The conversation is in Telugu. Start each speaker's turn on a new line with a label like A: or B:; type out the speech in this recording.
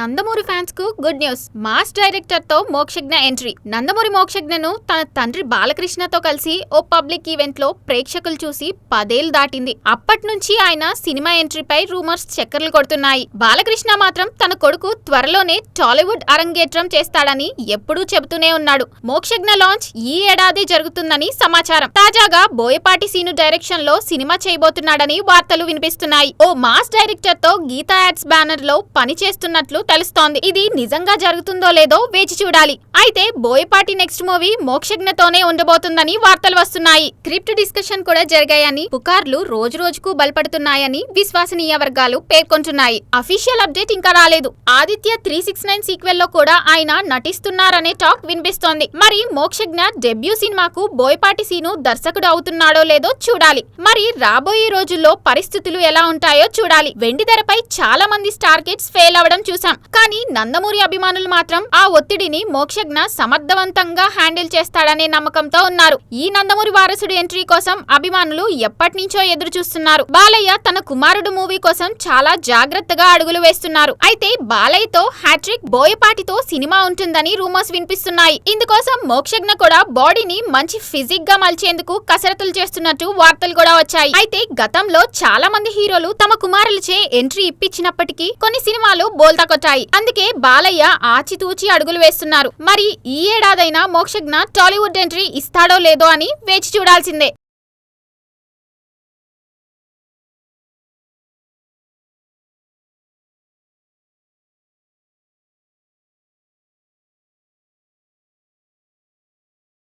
A: నందమూరి ఫ్యాన్స్కు గుడ్ న్యూస్. మాస్ డైరెక్టర్తో మోక్షజ్ఞ ఎంట్రీ. నందమూరి మోక్షజ్ఞను తన తండ్రి బాలకృష్ణతో కలిసి ఓ పబ్లిక్ ఈవెంట్లో ప్రేక్షకులు చూసి పదేళ్ళు దాటింది. అప్పటి నుంచి ఆయన సినిమా ఎంట్రీపై రూమర్స్ చక్కర్లు కొడుతున్నాయి. బాలకృష్ణ మాత్రం తన కొడుకు త్వరలోనే టాలీవుడ్ అరంగేట్రం చేస్తాడని ఎప్పుడూ చెబుతూనే ఉన్నాడు. మోక్షజ్ఞ లాంచ్ ఈ ఏడాది జరుగుతుందని సమాచారం. తాజాగా బోయపాటి సీను డైరెక్షన్లో సినిమా చేయబోతున్నాడని వార్తలు వినిపిస్తున్నాయి. ఓ మాస్ డైరెక్టర్తో గీతా యాడ్స్ బ్యానర్లో పని చేస్తున్నట్లు తెలుస్తోంది. ఇది నిజంగా జరుగుతుందో లేదో వేచి చూడాలి. అయితే బోయపాటి నెక్స్ట్ మూవీ మోక్షజ్ఞతోనే ఉండబోతుందని వార్తలు వస్తున్నాయి. క్రిప్ట్ డిస్కషన్ కూడా జరిగాయని పుకార్లు రోజు రోజుకు బలపడుతున్నాయని విశ్వసనీయ వర్గాలు పేర్కొంటున్నాయి. అఫీషియల్ అప్డేట్ ఇంకా రాలేదు. ఆదిత్య త్రీ సిక్స్ నైన్ సీక్వెల్లో కూడా ఆయన నటిస్తున్నారనే టాక్ వినిపిస్తోంది. మరి మోక్షజ్ఞ డెబ్యూ సినిమాకు బోయపాటి సీను దర్శకుడు అవుతున్నాడో లేదో చూడాలి. మరి రాబోయే రోజుల్లో పరిస్థితులు ఎలా ఉంటాయో చూడాలి. వెండి ధరపై చాలా మంది స్టార్ కిడ్స్ ఫెయిల్ అవ్వడం చూసాం కానీ నందమూరి అభిమానులు మాత్రం ఆ ఒత్తిడిని మోక్షజ్ఞ సమర్థవంతంగా హ్యాండిల్ చేస్తాడనే నమ్మకంతో ఉన్నారు. ఈ నందమూరి వారసుడు ఎంట్రీ కోసం అభిమానులు ఎప్పటి నుంచో ఎదురు చూస్తున్నారు బాలయ్య తన కుమారుడు మూవీ కోసం చాలా జాగ్రత్తగా అడుగులు వేస్తున్నారు. అయితే బాలయ్యతో హ్యాట్రిక్ బోయపాటితో సినిమా ఉంటుందని రూమర్స్ వినిపిస్తున్నాయి. ఇందుకోసం మోక్షజ్ఞ కూడా బాడీని మంచి ఫిజిక్గా మలిచేందుకు కసరత్తులు చేస్తున్నట్టు వార్తలు కూడా వచ్చాయి. అయితే గతంలో చాలా మంది హీరోలు తమ కుమారులచే ఎంట్రీ ఇప్పించినప్పటికీ కొన్ని సినిమాలు బోల్తా కొట్టాయి. అందుకే బాలయ్య ఆచితూచి అడుగులు వేస్తున్నారు. మరి ఈ ఏడాదైనా మోక్షజ్ఞ టాలీవుడ్ ఎంట్రీ ఇస్తాడో లేదో అని వేచి చూడాల్సిందే.